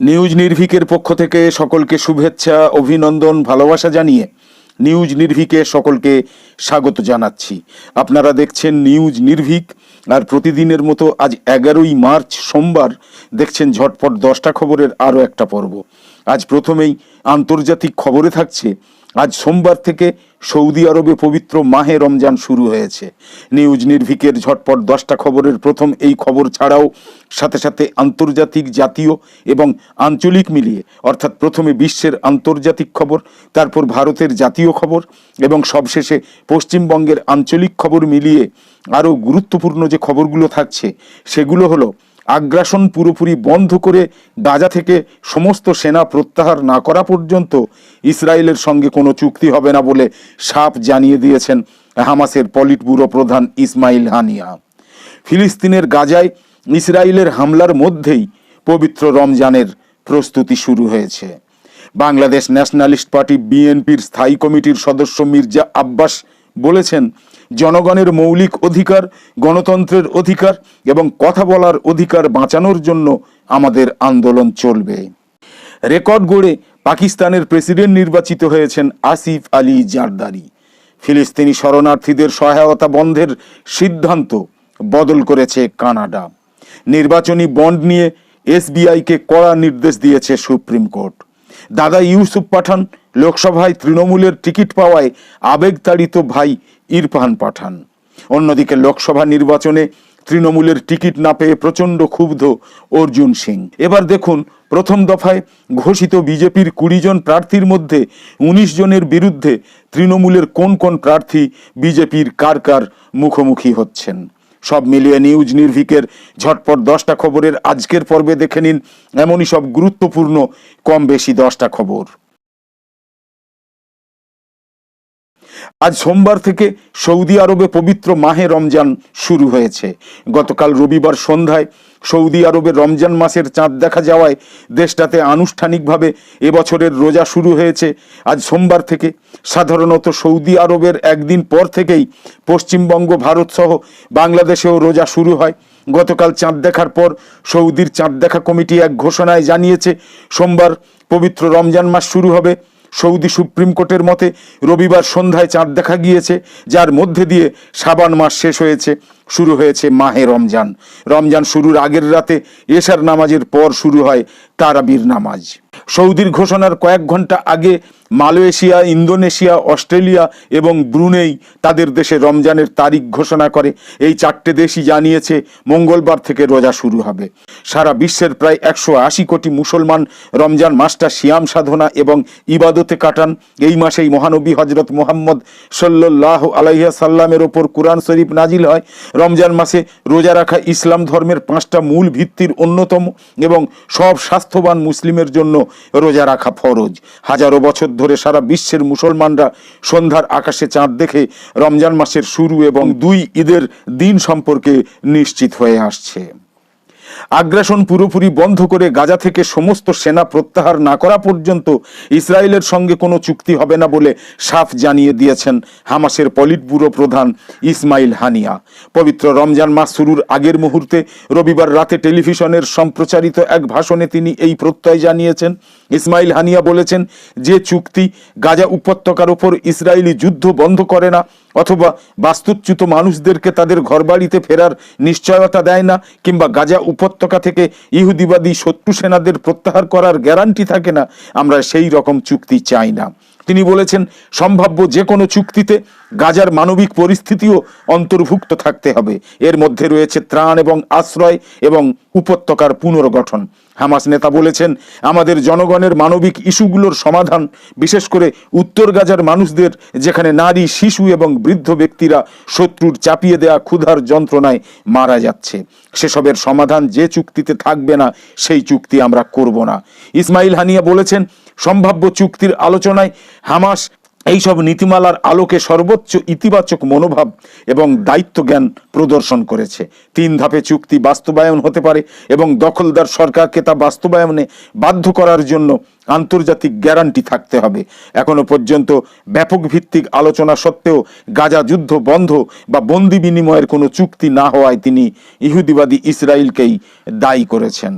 News নির্ভিকের পক্ষ থেকে সকলকে শুভেচ্ছা, অভিনন্দন, ভালোবাসা জানিয়ে নিউজ নির্ভিকে সকলকে স্বাগত জানাচ্ছি। আপনারা দেখছেন নিউজ নির্ভিক, আর প্রতিদিনের মতো আজ এগারোই মার্চ সোমবার দেখছেন ঝটপট দশটা খবরের আরও একটা পর্ব। আজ প্রথমেই আন্তর্জাতিক খবরে থাকছে আজ সোমবার থেকে সৌদি আরবে পবিত্র মাহে রমজান শুরু হয়েছে। নিউজ নির্ভিকের ঝটপট দশটা খবরের প্রথম এই খবর ছাড়াও সাথে সাথে আন্তর্জাতিক জাতীয় এবং আঞ্চলিক মিলিয়ে, অর্থাৎ প্রথমে বিশ্বের আন্তর্জাতিক খবর, তারপর ভারতের জাতীয় খবর এবং সবশেষে পশ্চিমবঙ্গের আঞ্চলিক খবর মিলিয়ে আরও গুরুত্বপূর্ণ যে খবরগুলো থাকছে, সেগুলো হলো আগ্রাসন পুরোপুরি বন্ধ করে গাজা থেকে সমস্ত সেনা প্রত্যাহার না করা পর্যন্ত ইসরায়েলের সঙ্গে কোনো চুক্তি হবে না বলে সাপ জানিয়ে দিয়েছেন হামাসের পলিট ব্যুরো প্রধান ইসমাইল হানিয়া। ফিলিস্তিনের গাজায় ইসরায়েলের হামলার মধ্যেই পবিত্র রমজানের প্রস্তুতি শুরু হয়েছে। বাংলাদেশ ন্যাশনালিস্ট পার্টি বিএনপির স্থায়ী কমিটির সদস্য মির্জা আব্বাস বলেছেন, জনগণের মৌলিক অধিকার, গণতন্ত্রের অধিকার এবং কথা বলার অধিকার বাঁচানোর জন্য আমাদের আন্দোলন চলবে। রেকর্ড গড়ে পাকিস্তানের প্রেসিডেন্ট নির্বাচিত হয়েছেন আসিফ আলী জারদারি। ফিলিস্তিনি শরণার্থীদের সহায়তা বন্ধের সিদ্ধান্ত বদল করেছে কানাডা। নির্বাচনী বন্ড নিয়ে এসবিআইকে কড়া নির্দেশ দিয়েছে সুপ্রিম কোর্ট। দাদা ইউসুফ পাঠান লোকসভায় তৃণমূলের টিকিট পাওয়ায় আবেগতাড়িত ভাই ইরফান পাঠান। অন্যদিকে লোকসভা নির্বাচনে তৃণমূলের টিকিট না পেয়ে প্রচণ্ড ক্ষুব্ধ অর্জুন সিং। এবার দেখুন, প্রথম দফায় ঘোষিত বিজেপির কুড়ি জন প্রার্থীর মধ্যে উনিশ জনের বিরুদ্ধে তৃণমূলের কোন কোন প্রার্থী বিজেপির কার কার মুখোমুখি হচ্ছেন? সব মিলিয়ে নিউজ নির্ভিকের ঝটপট দশটা খবরের আজকের পর্বে দেখে নিন। এমনই সব গুরুত্বপূর্ণ, কম বেশি দশটা খবর। আজ সোমবার থেকে সৌদি আরবে পবিত্র মাহে রমজান শুরু হয়েছে। গতকাল রবিবার সন্ধ্যায় সৌদি আরবে রমজান মাসের চাঁদ দেখা যাওয়ায় দেশটাতে আনুষ্ঠানিকভাবে এবছরের রোজা শুরু হয়েছে। আজ সোমবার থেকে সাধারণত সৌদি আরবের একদিন পর থেকেই পশ্চিমবঙ্গ, ভারত সহ বাংলাদেশেও রোজা শুরু হয়। গতকাল চাঁদ দেখার পর সৌদির চাঁদ দেখা কমিটি এক ঘোষণায় জানিয়েছে, সোমবার পবিত্র রমজান মাস শুরু হবে। সৌদি সুপ্রিম কোর্টের মতে রবিবার সন্ধ্যায় চাঁদ দেখা গিয়েছে, যার মধ্যে দিয়ে সাবান মাস শেষ হয়েছে, শুরু হয়েছে মাহে রমজান। রমজান শুরুর আগের রাতে এশার নামাজের পর শুরু হয় তারাবির নামাজ। সৌদির ঘোষণার কয়েক ঘণ্টা আগে মালয়েশিয়া, ইন্দোনেশিয়া, অস্ট্রেলিয়া এবং ব্রুনেই তাদের দেশে রমজানের তারিখ ঘোষণা করে। এই চারটে দেশই জানিয়েছে, মঙ্গলবার থেকে রোজা শুরু হবে। সারা বিশ্বের প্রায় একশো আশি কোটি মুসলমান রমজান মাসটা সিয়াম সাধনা এবং ইবাদতে কাটান। এই মাসেই মহানবী হজরত মোহাম্মদ সাল্লাহ আলাইহা সাল্লামের ওপর কোরআন শরীফ নাজিল হয়। রমজান মাসে রোজা রাখা ইসলাম ধর্মের পাঁচটা মূল ভিত্তির অন্যতম এবং সব স্বাস্থ্যবান মুসলিমের জন্য রোজা রাখা ফরজ। হাজারো বছর ধরে সারা বিশ্বের মুসলমানরা সন্ধ্যার আকাশে চাঁদ দেখে রমজান মাসের শুরু এবং দুই ঈদের দিন সম্পর্কে নিশ্চিত হয়ে আসছে। আগ্রাসন পুরোপুরি বন্ধ করে গাজা থেকে সমস্ত সেনা প্রত্যাহার না করা পর্যন্ত ইসরায়েলের সঙ্গে কোনো চুক্তি হবে না বলে সাফ জানিয়ে দিয়েছেন হামাসের পলিট ব্যুরো প্রধান ইসমাইল হানিয়া। পবিত্র রমজান মাস শুরুর আগের মুহূর্তে রবিবার রাতে টেলিভিশনের সম্প্রচারিত এক ভাষণে তিনি এই প্রত্যয় জানিয়েছেন। ইসমাইল হানিয়া বলেছেন, যে চুক্তি গাজা উপত্যকার ওপর ইসরায়েলি যুদ্ধ বন্ধ করে না অথবা বাস্তুচ্যুত মানুষদেরকে তাদের ঘরবাড়িতে ফেরার নিশ্চয়তা দেয় না, কিংবা গাজা উপত্যকা থেকে ইহুদিবাদী শত্রু সেনাদের প্রত্যাহার করার গ্যারান্টি থাকে না, আমরা সেই রকম চুক্তি চাই না। তিনি বলেছেন, সম্ভাব্য যে কোনো চুক্তিতে গাজার মানবিক পরিস্থিতিও অন্তর্ভুক্ত থাকতে হবে। এর মধ্যে রয়েছে ত্রাণ এবং আশ্রয় এবং উপত্যকার পুনর্গঠন। হামাস নেতা বলেছেন, আমাদের জনগণের মানবিক ইস্যুগুলোর সমাধান, বিশেষ করে উত্তর গাজার মানুষদের, যেখানে নারী, শিশু এবং বৃদ্ধ ব্যক্তিরা শত্রুর চাপিয়ে দেয়া ক্ষুধার যন্ত্রণায় মারা যাচ্ছে। সেসবের সমাধান যে চুক্তিতে থাকবে না, সেই চুক্তি আমরা করব না। ইসমাইল হানিয়া বলেছেন, সম্ভাব্য চুক্তির আলোচনায় হামাস এইসব নীতিমালার আলোকে সর্বোচ্চ ইতিবাচক মনোভাব এবং দায়িত্ব জ্ঞান প্রদর্শন করেছে। তিন ধাপে চুক্তি বাস্তবায়ন হতে পারে এবং দখলদার সরকারকে তা বাস্তবায়নে বাধ্য করার জন্য আন্তর্জাতিক গ্যারান্টি থাকতে হবে। এখনও পর্যন্ত ব্যাপক ভিত্তিক আলোচনা সত্ত্বেও গাজা যুদ্ধ বন্ধ বা বন্দি বিনিময়ের কোনো চুক্তি না হওয়ায় তিনি ইহুদিবাদী ইসরায়েলকেই দায়ী করেছেন।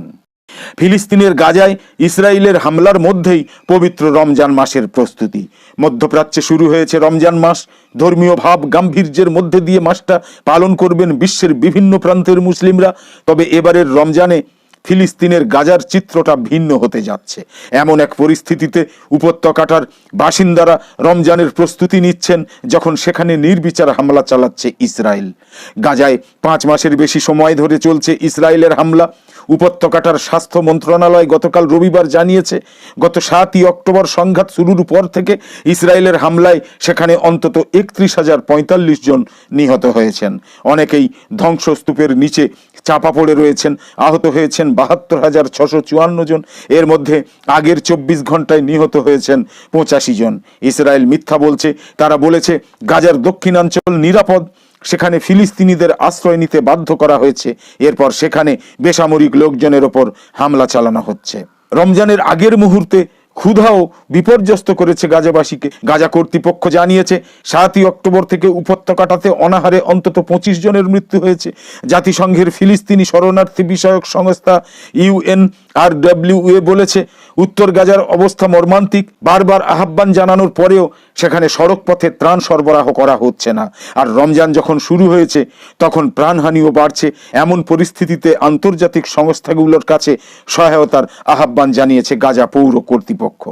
ফিলিস্তিনের গাজায় ইসরায়েলের হামলার মধ্যেই পবিত্র রমজান মাসের প্রস্তুতি। মধ্যপ্রাচ্যে শুরু হয়েছে রমজান মাস। ধর্মীয় ভাব গাম্ভীর্যের মধ্যে দিয়ে মাসটা পালন করবেন বিশ্বের বিভিন্ন প্রান্তের মুসলিমরা। তবে এবারের রমজানে ফিলিস্তিনের গাজার চিত্রটা ভিন্ন হতে যাচ্ছে। এমন এক পরিস্থিতিতে উপত্যকাটার বাসিন্দারা রমজানের প্রস্তুতি নিচ্ছেন যখন সেখানে নির্বিচার হামলা চালাচ্ছে ইসরায়েল। গাজায় পাঁচ মাসের বেশি সময় ধরে চলছে ইসরায়েলের হামলা। উপত্যকাটার স্বাস্থ্য মন্ত্রণালয় গতকাল রবিবার জানিয়েছে, গত সাতই অক্টোবর সংঘাত শুরুর পর থেকে ইসরায়েলের হামলায় সেখানে অন্তত একত্রিশ হাজার পঁয়তাল্লিশ জন নিহত হয়েছেন। অনেকেই ধ্বংসস্তূপের নিচে চাপা পড়ে রয়েছেন, আহত হয়েছেন বাহাত্তর হাজার ছশো চুয়ান্ন জন। এর মধ্যে আগের চব্বিশ ঘন্টায় নিহত হয়েছেন পঁচাশি জন। ইসরায়েল মিথ্যা বলছে, তারা বলেছে, গাজার দক্ষিণাঞ্চল নিরাপদ সেখানে ফিলিস্তিনিদের আশ্রয় নিতে বাধ্য করা হয়েছে। এরপর সেখানে বেসামরিক লোকজনের ওপর হামলা চালানো হচ্ছে। রমজানের আগের মুহূর্তে ক্ষুধাও বিপর্যস্ত করেছে গাজাবাসীকে। গাজা কর্তৃপক্ষ জানিয়েছে, সাতই অক্টোবর থেকে উপত্যকাটাতে অনাহারে অন্তত পঁচিশ জনের মৃত্যু হয়েছে। জাতিসংঘের ফিলিস্তিনি শরণার্থী বিষয়ক সংস্থা ইউএন আর এ বলেছে, উত্তর গাজার অবস্থা মর্মান্তিক, বারবার আহ্বান জানানোর পরেও সেখানে সড়ক পথে ত্রাণ সরবরাহ করা হচ্ছে না। আর রমজান যখন শুরু হয়েছে, তখন প্রাণহানিও বাড়ছে। এমন পরিস্থিতিতে আন্তর্জাতিক সংস্থাগুলোর কাছে সহায়তার আহ্বান জানিয়েছে গাজা পৌর কর্তৃপক্ষ।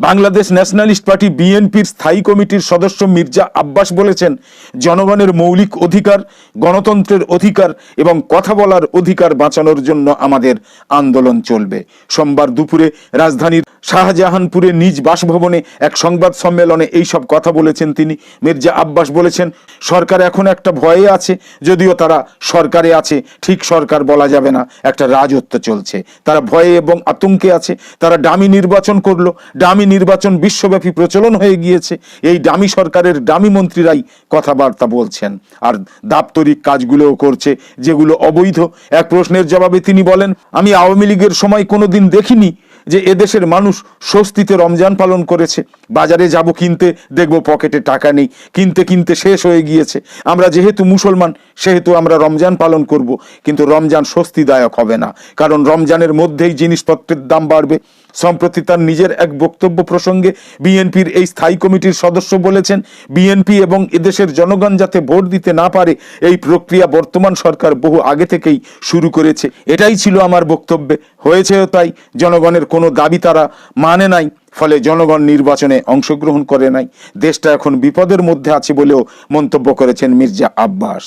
বাংলাদেশ ন্যাশনালিস্ট পার্টি বিএনপির স্থায়ী কমিটির সদস্য মির্জা আব্বাস বলেছেন, জনগণের মৌলিক অধিকার, গণতন্ত্রের অধিকার এবং কথা বলার অধিকার বাঁচানোর জন্য আমাদের আন্দোলন চলবে। সোমবার দুপুরে রাজধানীর শাহজাহানপুরে নিজ বাসভবনে এক সংবাদ সম্মেলনে এই সব কথা বলেছেন তিনি। মির্জা আব্বাস বলেছেন, সরকার এখন একটা ভয়ে আছে, যদিও তারা সরকারে আছে, ঠিক সরকার বলা যাবে না, একটা রাজত্ব চলছে। তারা ভয়ে এবং আতঙ্কে আছে, তারা ডামি নির্বাচন করল, ডামি নির্বাচন বিশ্বব্যাপী প্রচলন হয়ে গিয়েছে, এই ডামি সরকারের ডামি মন্ত্রীরাই কথাবার্তা বলছেন। আর দাপ্তরিক কাজগুলোও করছে, যেগুলো অবৈধ। এক প্রশ্নের জবাবে তিনি বলেন, আমি আওয়ামী লীগের সময় কোনোদিন দেখিনি যে এদেশের মানুষ স্বস্তিতে রমজান পালন করেছে। বাজারে যাব কিনতে, দেখব পকেটে টাকা নেই। কিনতে কিনতে শেষ হয়ে গিয়েছে। আমরা যেহেতু মুসলমান, সেহেতু আমরা রমজান পালন করব। কিন্তু রমজান স্বস্তিদায়ক হবে না। কারণ রমজানের মধ্যেই জিনিসপত্রের দাম বাড়বে। সম্প্রতি তার নিজের এক বক্তব্য প্রসঙ্গে বিএনপির এই স্থায়ী কমিটির সদস্য বলেছেন, বিএনপি এবং এদেশের জনগণ যাতে ভোট দিতে না পারে, এই প্রক্রিয়া বর্তমান সরকার বহু আগে থেকেই শুরু করেছে। এটাই ছিল আমার বক্তব্যে। হয়েছেও তাই, জনগণের কোনো দাবি তারা মানে নাই, ফলে জনগণ নির্বাচনে অংশগ্রহণ করে নাই। দেশটা এখন বিপদের মধ্যে আছে বলেও মন্তব্য করেছেন মির্জা আব্বাস।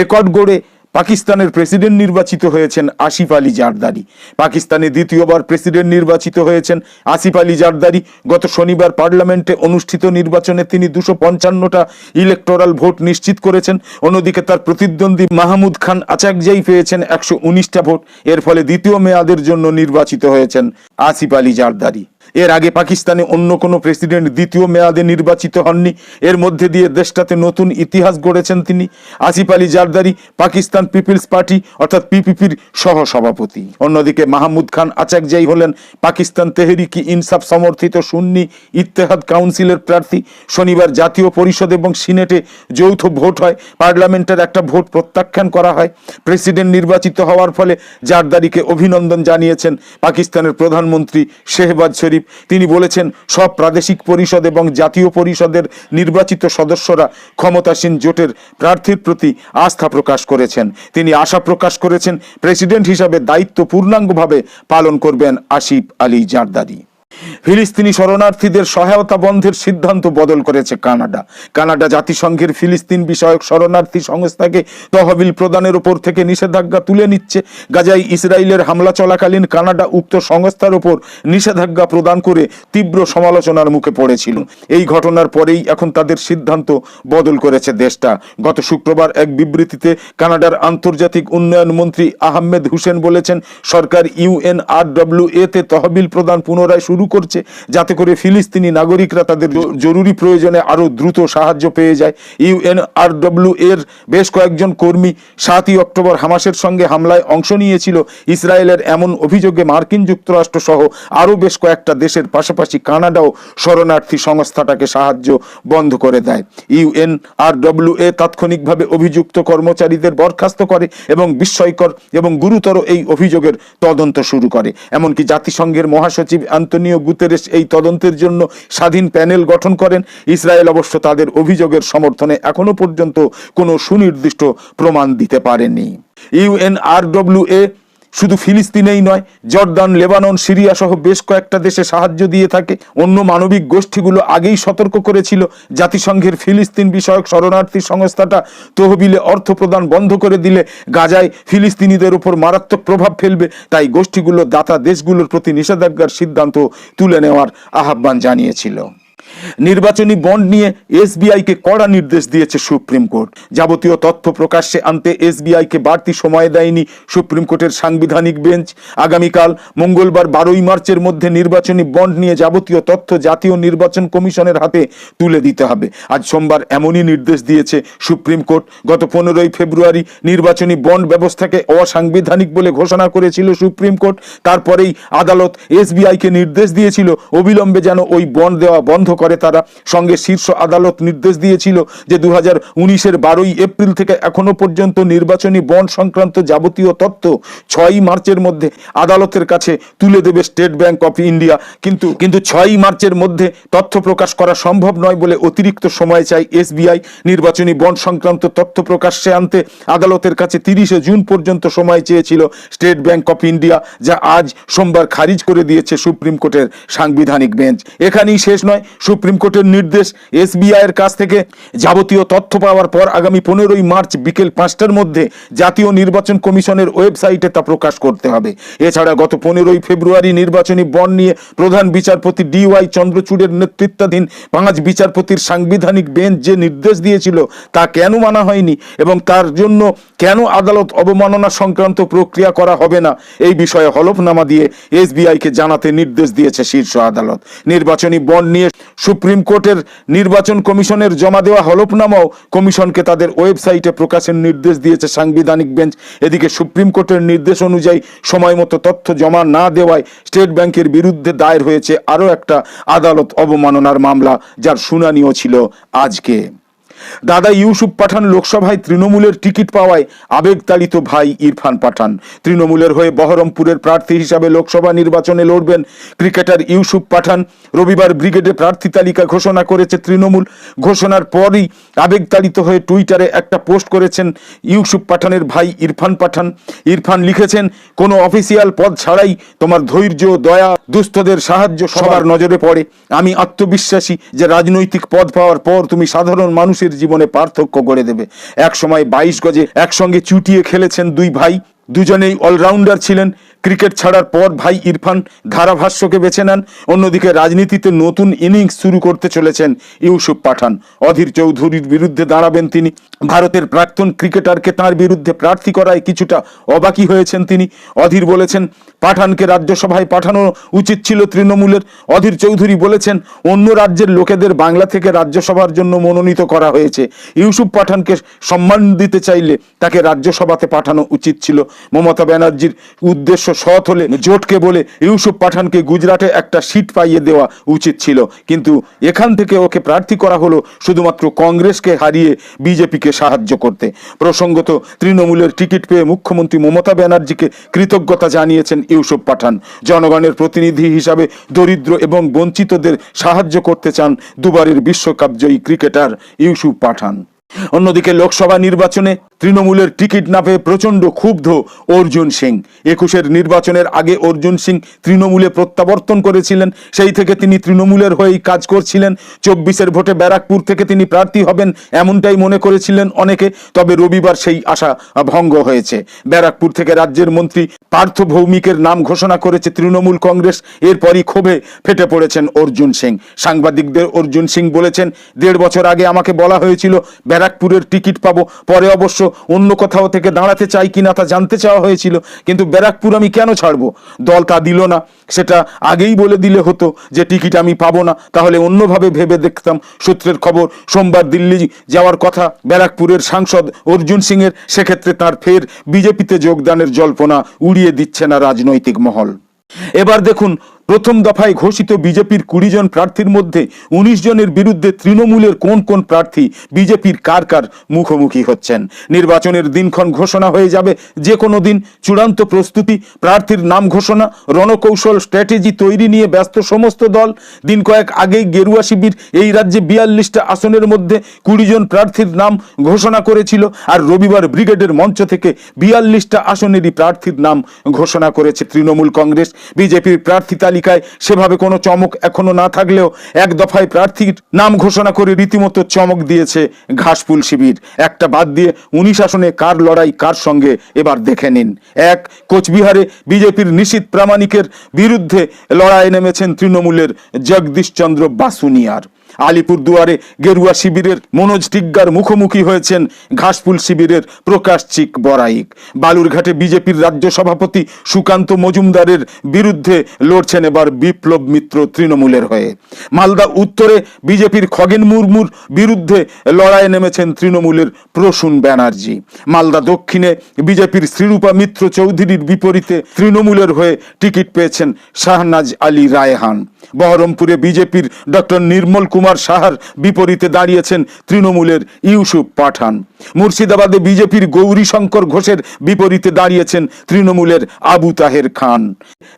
রেকর্ড গড়ে পাকিস্তানের প্রেসিডেন্ট নির্বাচিত হয়েছেন আসিফ আলী জারদারি। পাকিস্তানে দ্বিতীয়বার প্রেসিডেন্ট নির্বাচিত হয়েছেন আসিফ আলী জারদারি। গত শনিবার পার্লামেন্টে অনুষ্ঠিত নির্বাচনে তিনি দুশো পঞ্চান্নটা ইলেকটোরাল ভোট নিশ্চিত করেছেন। অন্যদিকে তার প্রতিদ্বন্দ্বী মাহমুদ খান আচাকজাই পেয়েছেন একশো উনিশটা ভোট। এর ফলে দ্বিতীয় মেয়াদের জন্য নির্বাচিত হয়েছেন আসিফ আলী জারদারি। এর আগে পাকিস্তানে অন্য কোনো প্রেসিডেন্ট দ্বিতীয় মেয়াদে নির্বাচিত হননি। এর মধ্যে দিয়ে দেশটাতে নতুন ইতিহাস গড়েছেন তিনি। আসিফ আলী জারদারি, পাকিস্তান পিপলস পার্টি, অর্থাৎ পিপিপির সহ সভাপতি অন্যদিকে মাহমুদ খান আচাকজাই হলেন পাকিস্তান তেহরিকি ইনসাফ সমর্থিত সুন্নি ইত্তেহাদ কাউন্সিলের প্রার্থী। শনিবার জাতীয় পরিষদ এবং সিনেটে যৌথ ভোট হয়। পার্লামেন্টের একটা ভোট প্রত্যাখ্যান করা হয়। প্রেসিডেন্ট নির্বাচিত হওয়ার ফলে জারদারিকে অভিনন্দন জানিয়েছেন পাকিস্তানের প্রধানমন্ত্রী শেহবাজ শরীফ। তিনি বলেছেন, সব প্রাদেশিক পরিষদ এবং জাতীয় পরিষদের নির্বাচিত সদস্যরা ক্ষমতাসীন জোটের প্রার্থীর প্রতি আস্থা প্রকাশ করেছেন। তিনি আশা প্রকাশ করেছেন, প্রেসিডেন্ট হিসাবে দায়িত্ব পূর্ণাঙ্গভাবে পালন করবেন আসিফ আলী জারদারি। ফিলিস্তিনি শরণার্থীদের সহায়তা বন্ধের সিদ্ধান্ত বদল করেছে কানাডা। কানাডা জাতিসংঘের ফিলিস্তিন বিষয়ক শরণার্থী সংস্থাকে তহবিল প্রদানের উপর থেকে নিষেধাজ্ঞা তুলে নিচ্ছে। গাজায় ইসরায়েলের হামলা চলাকালীন কানাডা উক্ত সংস্থার উপর নিষেধাজ্ঞা প্রদান করে তীব্র সমালোচনার মুখে পড়েছিল। এই ঘটনার পরেই এখন তাদের সিদ্ধান্ত বদল করেছে দেশটা। গত শুক্রবার এক বিবৃতিতে কানাডার আন্তর্জাতিক উন্নয়ন মন্ত্রী আহমেদ হুসেন বলেছেন, সরকার ইউএনআরডব্লিউ এতে তহবিল প্রদান পুনরায় শুরু করছে যাতে করে ফিলিস্তিনি নাগরিকরা তাদের জরুরি প্রয়োজনে আরও দ্রুত সাহায্য পেয়ে যায়। ইউএনআরডব্লিউ এর বেশ কয়েকজন কর্মী সাতই অক্টোবর হামাসের সঙ্গে হামলায় অংশ নিয়েছিল। ইসরায়েলের এমন অভিযোগে মার্কিন যুক্তরাষ্ট্র সহ আরও বেশ কয়েকটা দেশের পাশাপাশি কানাডাও শরণার্থী সংস্থাটাকে সাহায্য বন্ধ করে দেয়। ইউএনআরডব্লিউ এ তাৎক্ষণিকভাবে অভিযুক্ত কর্মচারীদের বরখাস্ত করে এবং বিস্ময়কর এবং গুরুতর এই অভিযোগের তদন্ত শুরু করে। এমনকি জাতিসংঘের মহাসচিব অ্যান্তনিও গুতেরেস এই তদন্তের জন্য স্বাধীন প্যানেল গঠন করেন। ইসরায়েল অবশ্য তাদের অভিযোগের সমর্থনে এখনও পর্যন্ত কোনো সুনির্দিষ্ট প্রমাণ দিতে পারেনি। ইউএনআরডব্লিউ এ শুধু ফিলিস্তিনেই নয়, জর্দান, লেবানন সিরিয়া সহ বেশ কয়েকটা দেশে সাহায্য দিয়ে থাকে। অন্য মানবিক গোষ্ঠীগুলো আগেই সতর্ক করেছিল। জাতিসংঘের ফিলিস্তিন বিষয়ক শরণার্থী সংস্থাটা তহবিলে অর্থ প্রদান বন্ধ করে দিলে গাজায় ফিলিস্তিনিদের উপর মারাত্মক প্রভাব ফেলবে। তাই গোষ্ঠীগুলো দাতা দেশগুলোর প্রতি নিষেধাজ্ঞার সিদ্ধান্ত তুলে নেওয়ার আহ্বান জানিয়েছিল। নির্বাচনী বন্ড নিয়ে এসবিআইকে কড়া নির্দেশ দিয়েছে সুপ্রিম কোর্ট। যাবতীয় তথ্য প্রকাশ্যে আনতে এসবিআইকে বাড়তি সময় দেয়নি সুপ্রিম কোর্টের সাংবিধানিক বেঞ্চ। আগামীকাল মঙ্গলবার বারোই মার্চের মধ্যে নির্বাচনী বন্ড নিয়ে যাবতীয় তথ্য জাতীয় নির্বাচন কমিশনের হাতে তুলে দিতে হবে। আজ সোমবার এমনই নির্দেশ দিয়েছে সুপ্রিম কোর্ট। গত পনেরোই ফেব্রুয়ারি নির্বাচনী বন্ড ব্যবস্থাকে অসাংবিধানিক বলে ঘোষণা করেছিল সুপ্রিম কোর্ট। তারপরেই আদালত এসবিআইকে নির্দেশ দিয়েছিল অবিলম্বে যেন ওই বন্ড দেওয়া বন্ধ করে তারা সঙ্গে শীর্ষ আদালত নির্দেশ দিয়েছিল যে দু হাজার উনিশের বারোই এপ্রিল থেকে এখনও পর্যন্ত নির্বাচনী বন্ড সংক্রান্ত যাবতীয় তথ্য ছয়ই মার্চের মধ্যে আদালতের কাছে তুলে দেবে স্টেট ব্যাংক অফ ইন্ডিয়া। কিন্তু কিন্তু ছয়ই মার্চের মধ্যে তথ্য প্রকাশ করা সম্ভব নয় বলে অতিরিক্ত সময় চাই এসবিআই। নির্বাচনী বন্ড সংক্রান্ত তথ্য প্রকাশ্যে আনতে আদালতের কাছে তিরিশে জুন পর্যন্ত সময় চেয়েছিল স্টেট ব্যাংক অফ ইন্ডিয়া, যা আজ সোমবার খারিজ করে দিয়েছে সুপ্রিম কোর্টের সাংবিধানিক বেঞ্চ। এখানেই শেষ নয় সুপ্রিম কোর্টের নির্দেশ এসবিআই এর কাছ থেকে। যাবতীয় তথ্য পাওয়ার পর আগামী পনেরোই মার্চ বিকেল পাঁচটার মধ্যে জাতীয় নির্বাচন কমিশনের ওয়েবসাইটে তা প্রকাশ করতে হবে। এছাড়া গত পনেরোই ফেব্রুয়ারি নির্বাচনী বন্ড নিয়ে প্রধান বিচারপতি ডিওয়াই চন্দ্রচূড়ের নেতৃত্বাধীন পাঁচ বিচারপতির সাংবিধানিক বেঞ্চ যে নির্দেশ দিয়েছিল তা কেন মানা হয়নি এবং তার জন্য কেন আদালত অবমাননা সংক্রান্ত প্রক্রিয়া করা হবে না, এই বিষয়ে হলফনামা দিয়ে এসবিআইকে জানাতে নির্দেশ দিয়েছে শীর্ষ আদালত। নির্বাচনী বন্ড নিয়ে সুপ্রিম কোর্টের নির্বাচন কমিশনের জমা দেওয়া হলফনামাও কমিশনকে তাদের ওয়েবসাইটে প্রকাশের নির্দেশ দিয়েছে সাংবিধানিক বেঞ্চ। এদিকে সুপ্রিম কোর্টের নির্দেশ অনুযায়ী সময় মতো তথ্য জমা না দেওয়ায় স্টেট ব্যাংকের বিরুদ্ধে দায়ের হয়েছে আরও একটা আদালত অবমাননার মামলা, যার শুনানিও ছিল আজকে। দাদা ইউসুফ পাঠান লোকসভায় তৃণমূলের টিকিট পাওয়ায় আবেগতাড়িত ভাই ইরফান পাঠান। তৃণমূলের হয়ে বহরমপুরের প্রার্থী হিসাবে লোকসভা নির্বাচনে লড়বেন ক্রিকেটার ইউসুফ পাঠান। রবিবার ব্রিগেডে প্রার্থী তালিকা ঘোষণা করেছে তৃণমূল। ঘোষণার পরই আবেগতাড়িত হয়ে টুইটারে একটা পোস্ট করেছেন ইউসুফ পাঠানের ভাই ইরফান পাঠান। ইরফান লিখেছেন কোনো অফিসিয়াল পদ ছাড়াই তোমার ধৈর্য দয়া দুস্থদের সাহায্য সবার নজরে পড়ে। আমি আত্মবিশ্বাসী যে রাজনৈতিক পদ পাওয়ার পর তুমি সাধারণ মানুষের জীবনে পার্থক্য গড়ে দেবে। এক সময় বাইশ গজে একসঙ্গে চুটিয়ে খেলেছেন দুই ভাই। দুজনেই অলরাউন্ডার ছিলেন। ক্রিকেট ছাড়ার পর ভাই ইরফান ধারাভাষ্যকে বেছে নেন। অন্যদিকে রাজনীতিতে নতুন ইনিংস শুরু করতে চলেছেন ইউসুফ পাঠান। অধীর চৌধুরীর বিরুদ্ধে দাঁড়াবেন তিনি। ভারতের প্রাক্তন ক্রিকেটারকে তার বিরুদ্ধে প্রার্থী করায় কিছুটা অবাকি হয়েছেন তিনি। অধীর বলেছেন, পাঠানকে রাজ্যসভায় পাঠানো উচিত ছিল তৃণমূলের। অধীর চৌধুরী বলেছেন, অন্য রাজ্যের লোকেদের বাংলা থেকে রাজ্যসভার জন্য মনোনীত করা হয়েছে। ইউসুফ পাঠানকে সম্মান দিতে চাইলে তাকে রাজ্যসভাতে পাঠানো উচিত ছিল। মমতা ব্যানার্জির উদ্দেশ্য সৎ হলে জোটকে বলে ইউসুফ পাঠানকে গুজরাটে একটা সিট পাইয়ে দেওয়া উচিত ছিল। কিন্তু এখান থেকে ওকে প্রার্থী করা হলো শুধুমাত্র কংগ্রেসকে হারিয়ে বিজেপিকে সাহায্য করতে। প্রসঙ্গত তৃণমূলের টিকিট পেয়ে মুখ্যমন্ত্রী মমতা ব্যানার্জিকে কৃতজ্ঞতা জানিয়েছেন ইউসুফ পাঠান। জনগণের প্রতিনিধি হিসাবে দরিদ্র এবং বঞ্চিতদের সাহায্য করতে চান দুবারের বিশ্বকাপ জয়ী ক্রিকেটার ইউসুফ পাঠান। অন্যদিকে লোকসভা নির্বাচনে তৃণমূলের টিকিট না পেয়ে প্রচণ্ড ক্ষুব্ধ অর্জুন সিং। একুশের নির্বাচনের আগে অর্জুন সিং তৃণমূলে প্রত্যাবর্তন করেছিলেন, সেই থেকে তিনি তৃণমূলের হয়েই কাজ করছিলেন। চব্বিশের ভোটে ব্যারাকপুর থেকে তিনি প্রার্থী হবেন এমনটাই মনে করেছিলেন অনেকে, তবে রবিবার সেই আশা ভঙ্গ হয়েছে। ব্যারাকপুর থেকে রাজ্যের মন্ত্রী পার্থ ভৌমিকের নাম ঘোষণা করেছে তৃণমূল কংগ্রেস, এরপরই ক্ষোভে ফেটে পড়েছেন অর্জুন সিং। সাংবাদিকদের অর্জুন সিং বলেছেন, দেড় বছর আগে আমাকে বলা হয়েছিল, ব্যারাকপুরের টিকিট পাবো, পরে অবশ্য অন্য কোথাও থেকে দাঁড়াতে চাই কিনা তা জানতে চাওয়া হয়েছিল, কিন্তু ব্যারাকপুর আমি কেন ছাড়বো? দল তা দিল না। সেটা আগেই বলে দিলে হতো যে টিকিট আমি পাবো না। তাহলে অন্যভাবে ভেবে দেখতাম সূত্রের খবর, সোমবার দিল্লি যাওয়ার কথা ব্যারাকপুরের সাংসদ অর্জুন সিংয়ের। সেক্ষেত্রে তার ফের বিজেপিতে যোগদানের জল্পনা উড়িয়ে দিচ্ছে না রাজনৈতিক মহল। এবার দেখুন প্রথম দফায় ঘোষিত বিজেপির কুড়ি জন প্রার্থীর মধ্যে উনিশ জনের বিরুদ্ধে তৃণমূলের কোন কোন প্রার্থী বিজেপির কার কার মুখোমুখি হচ্ছেন? নির্বাচনের দিনক্ষণ ঘোষণা হয়ে যাবে যে কোনো দিন। চূড়ান্ত প্রস্তুতি, প্রার্থীর নাম ঘোষণা, রণকৌশল স্ট্র্যাটেজি তৈরি নিয়ে ব্যস্ত সমস্ত দল। দিন কয়েক আগেই গেরুয়া শিবির এই রাজ্যে বিয়াল্লিশটা আসনের মধ্যে কুড়ি জন প্রার্থীর নাম ঘোষণা করেছিল আর রবিবার ব্রিগেডের মঞ্চ থেকে বিয়াল্লিশটা আসনেরই প্রার্থীর নাম ঘোষণা করেছে তৃণমূল কংগ্রেস। বিজেপির প্রার্থী তালিকায় সেভাবে কোনো চমক এখনও না থাকলেও এক দফায় প্রার্থীর নাম ঘোষণা করে রীতিমতো চমক দিয়েছে ঘাসফুল শিবির। একটা বাদ দিয়ে উনিশ আসনে কার লড়াই কার সঙ্গে এবার দেখে নিন। এক, কোচবিহারে বিজেপির নিশীত প্রামাণিকের বিরুদ্ধে লড়াই নেমেছেন তৃণমূলের জগদীশচন্দ্র বাসুনিয়ার। আলিপুরদুয়ারে গেরুয়া শিবিরের মনোজ টিগ্গার মুখোমুখি হয়েছেন ঘাসফুল শিবিরের প্রকাশ চিক বরাইক। বালুরঘাটে বিজেপির রাজ্য সভাপতি সুকান্ত মজুমদারের বিরুদ্ধে লড়ছেন এবার বিপ্লব মিত্র তৃণমূলের হয়ে। মালদা উত্তরে বিজেপির খগেন মুর্মুর বিরুদ্ধে লড়াইয়ে নেমেছেন তৃণমূলের প্রসূন ব্যানার্জি। মালদা দক্ষিণে বিজেপির শ্রীরূপা মিত্র চৌধুরীর বিপরীতে তৃণমূলের হয়ে টিকিট পেয়েছেন শাহনাজ আলী রায়হান। বহরমপুরে বিজেপির ডক্টর নির্মল কুমার সাহার বিপরীতে দাঁড়িয়েছেন তৃণমূলের ইউসুফ পাঠান। মুর্শিদাবাদে বিজেপির গৌরী শঙ্কর ঘোষের বিপরীতে দাঁড়িয়েছেন তৃণমূলের আবু তাহের খান।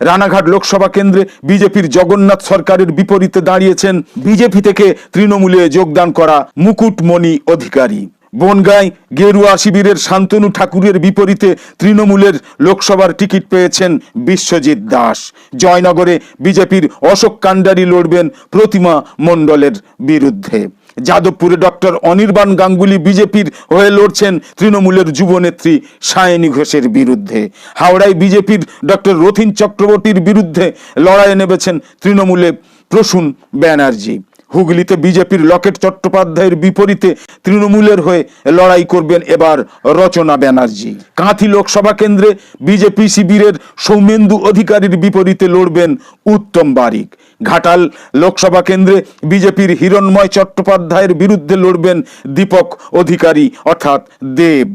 রানাঘাট লোকসভা কেন্দ্রে বিজেপির জগন্নাথ সরকারের বিপরীতে দাঁড়িয়েছেন বিজেপি থেকে তৃণমূলে যোগদান করা মুকুটমণি অধিকারী। বনগাঁয় গেরুয়া শিবিরের শান্তনু ঠাকুরের বিপরীতে তৃণমূলের লোকসভার টিকিট পেয়েছেন বিশ্বজিৎ দাস। জয়নগরে বিজেপির অশোক কান্ডারি লড়বেন প্রতিমা মণ্ডলের বিরুদ্ধে। যাদবপুরে ডক্টর অনির্বাণ গাঙ্গুলি বিজেপির হয়ে লড়ছেন তৃণমূলের যুবনেত্রী সায়নী ঘোষের বিরুদ্ধে। হাওড়ায় বিজেপির ডক্টর রথিন চক্রবর্তীর বিরুদ্ধে লড়াইয়ে নেমেছেন তৃণমূলে প্রসূন ব্যানার্জি। হুগলিতে বিজেপির লকেট চট্টোপাধ্যায়ের বিপরীতে তৃণমূলের হয়ে লড়াই করবেন এবার রচনা ব্যানার্জি। কাঁথি লোকসভা কেন্দ্রে বিজেপি শিবিরের সৌমেন্দু অধিকারীর বিপরীতে লড়বেন উত্তম বারিক। ঘাটাল লোকসভা কেন্দ্রে বিজেপির হিরণময় চট্টোপাধ্যায়ের বিরুদ্ধে লড়বেন দীপক অধিকারী, অর্থাৎ দেব।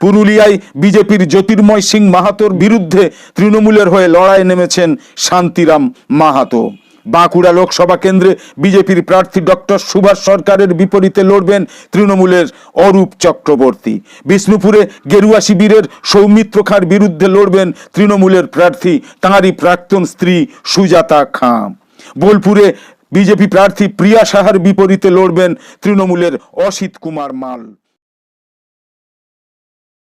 পুরুলিয়ায় বিজেপির জ্যোতির্ময় সিং মাহাতোর বিরুদ্ধে তৃণমূলের হয়ে লড়াই নেমেছেন শান্তিরাম মাহাতো। বাঁকুড়া লোকসভা কেন্দ্রে বিজেপির প্রার্থী ডক্টর সুভাষ সরকারের বিপরীতে লড়বেন তৃণমূলের অরূপ চক্রবর্তী। বিষ্ণুপুরে গেরুয়া শিবিরের সৌমিত্র খাঁর বিরুদ্ধে লড়বেন তৃণমূলের প্রার্থী তাঁরই প্রাক্তন স্ত্রী সুজাতা খাঁ। বোলপুরে বিজেপি প্রার্থী প্রিয়া সাহার বিপরীতে লড়বেন তৃণমূলের অসিত কুমার মাল।